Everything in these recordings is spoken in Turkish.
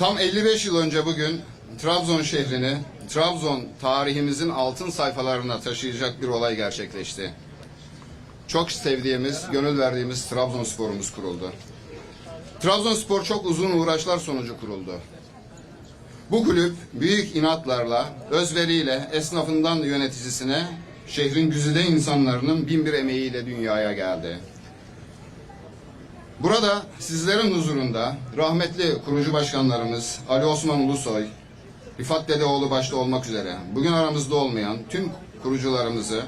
Tam 55 yıl önce bugün Trabzon şehrini, Trabzon tarihimizin altın sayfalarına taşıyacak bir olay gerçekleşti. Çok sevdiğimiz, gönül verdiğimiz Trabzonspor'umuz kuruldu. Trabzonspor çok uzun uğraşlar sonucu kuruldu. Bu kulüp büyük inatlarla, özveriyle, esnafından yöneticisine, şehrin güzide insanların bin bir emeğiyle dünyaya geldi. Burada sizlerin huzurunda rahmetli kurucu başkanlarımız Ali Osman Ulusoy, Rifat Dedeoğlu başta olmak üzere bugün aramızda olmayan tüm kurucularımızı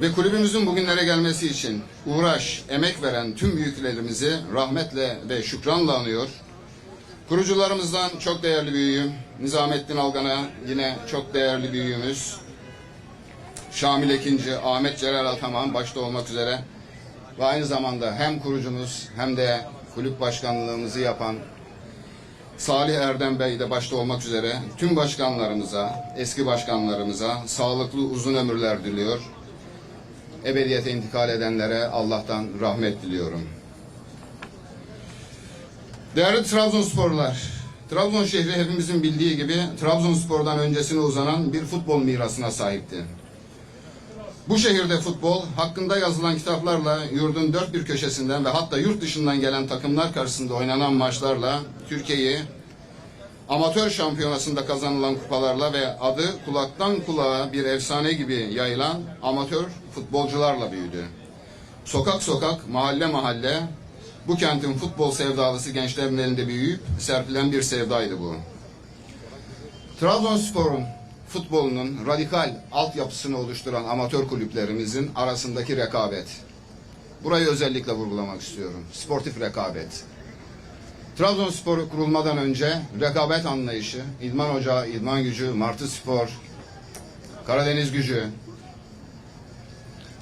ve kulübümüzün bugünlere gelmesi için uğraş, emek veren tüm büyüklerimizi rahmetle ve şükranla anıyor. Kurucularımızdan çok değerli büyüğüm Nizamettin Algan'a yine çok değerli büyüğümüz Şamil Ekinci, Ahmet Celal Ataman başta olmak üzere ve aynı zamanda hem kurucumuz hem de kulüp başkanlığımızı yapan Salih Erdem Bey de başta olmak üzere tüm başkanlarımıza, eski başkanlarımıza sağlıklı uzun ömürler diliyor. Ebediyete intikal edenlere Allah'tan rahmet diliyorum. Değerli Trabzonsporlar, Trabzon şehri hepimizin bildiği gibi Trabzonspor'dan öncesine uzanan bir futbol mirasına sahipti. Bu şehirde futbol hakkında yazılan kitaplarla yurdun dört bir köşesinden ve hatta yurt dışından gelen takımlar karşısında oynanan maçlarla Türkiye'yi amatör şampiyonasında kazanılan kupalarla ve adı kulaktan kulağa bir efsane gibi yayılan amatör futbolcularla büyüdü. Sokak sokak, mahalle mahalle bu kentin futbol sevdalısı gençlerin elinde büyüyüp serpilen bir sevdaydı bu. Trabzonspor'un futbolunun radikal altyapısını oluşturan amatör kulüplerimizin arasındaki rekabet. Burayı özellikle vurgulamak istiyorum. Sportif rekabet. Trabzonspor kurulmadan önce rekabet anlayışı, İdman Ocağı, İdman Gücü, Martı Spor, Karadeniz Gücü,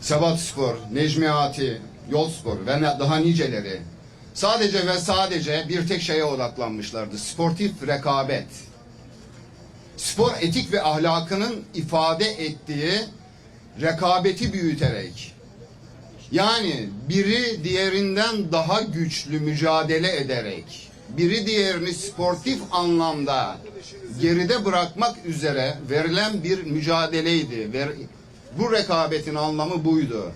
Sebat Spor, Necmiyati, Yol Spor ve daha niceleri sadece ve sadece bir tek şeye odaklanmışlardı. Sportif rekabet spor etik ve ahlakının ifade ettiği rekabeti büyüterek yani biri diğerinden daha güçlü mücadele ederek biri diğerini sportif anlamda geride bırakmak üzere verilen bir mücadeleydi. Bu rekabetin anlamı buydu.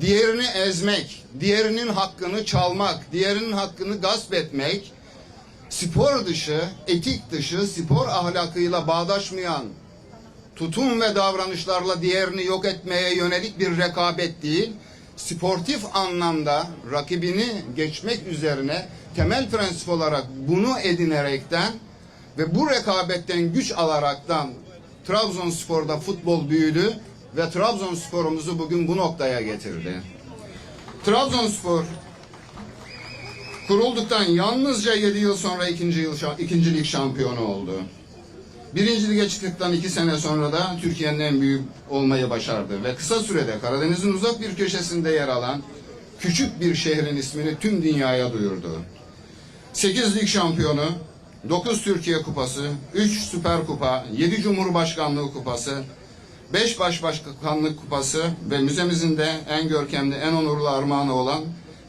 Diğerini ezmek, diğerinin hakkını çalmak, diğerinin hakkını gasp etmek spor dışı, etik dışı, spor ahlakıyla bağdaşmayan tutum ve davranışlarla diğerini yok etmeye yönelik bir rekabet değil, sportif anlamda rakibini geçmek üzerine temel prensip olarak bunu edinerekten ve bu rekabetten güç alaraktan Trabzonspor'da futbol büyüdü ve Trabzonspor'umuzu bugün bu noktaya getirdi. Trabzonspor kurulduktan yalnızca 7 yıl sonra ikinci yıl ikinci lig şampiyonu oldu. Birinci lige çıktıktan iki sene sonra da Türkiye'nin en büyük olmayı başardı ve kısa sürede Karadeniz'in uzak bir köşesinde yer alan küçük bir şehrin ismini tüm dünyaya duyurdu. 8 lig şampiyonu, 9 Türkiye kupası, 3 Süper Kupa, 7 Cumhurbaşkanlığı kupası, 5 Başbaşkanlık kupası ve müzemizin de en görkemli, en onurlu armağanı olan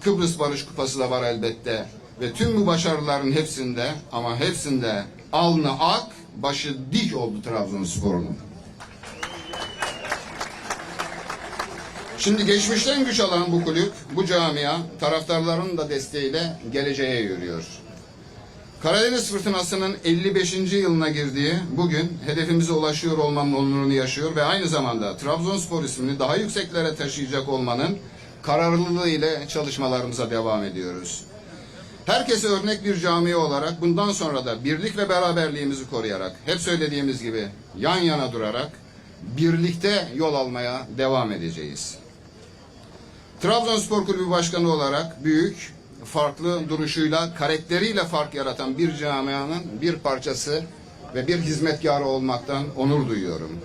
Kıbrıs Barış Kupası da var elbette. Ve tüm bu başarıların hepsinde ama hepsinde alnı ak, başı dik oldu Trabzonspor'un. Şimdi geçmişten güç alan bu kulüp, bu camia taraftarların da desteğiyle geleceğe yürüyor. Karadeniz fırtınasının 55. yılına girdiği bugün hedefimize ulaşıyor olmanın onurunu yaşıyor ve aynı zamanda Trabzonspor ismini daha yükseklere taşıyacak olmanın kararlılığı ile çalışmalarımıza devam ediyoruz. Herkese örnek bir cami olarak bundan sonra da birlik ve beraberliğimizi koruyarak, hep söylediğimiz gibi yan yana durarak birlikte yol almaya devam edeceğiz. Trabzonspor Kulübü Başkanı olarak büyük, farklı duruşuyla, karakteriyle fark yaratan bir camianın bir parçası ve bir hizmetkarı olmaktan onur duyuyorum.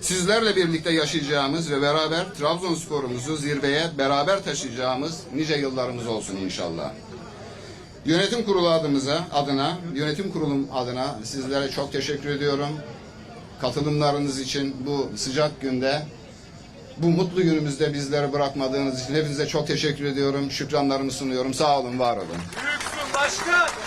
Sizlerle birlikte yaşayacağımız ve beraber Trabzonspor'umuzu zirveye beraber taşıyacağımız nice yıllarımız olsun inşallah. Yönetim kurulu adımıza, adına, yönetim kurulum adına sizlere çok teşekkür ediyorum. Katılımlarınız için bu sıcak günde, bu mutlu günümüzde bizleri bırakmadığınız için hepinize çok teşekkür ediyorum. Şükranlarımı sunuyorum. Sağ olun, var olun. Büyüksün başkan.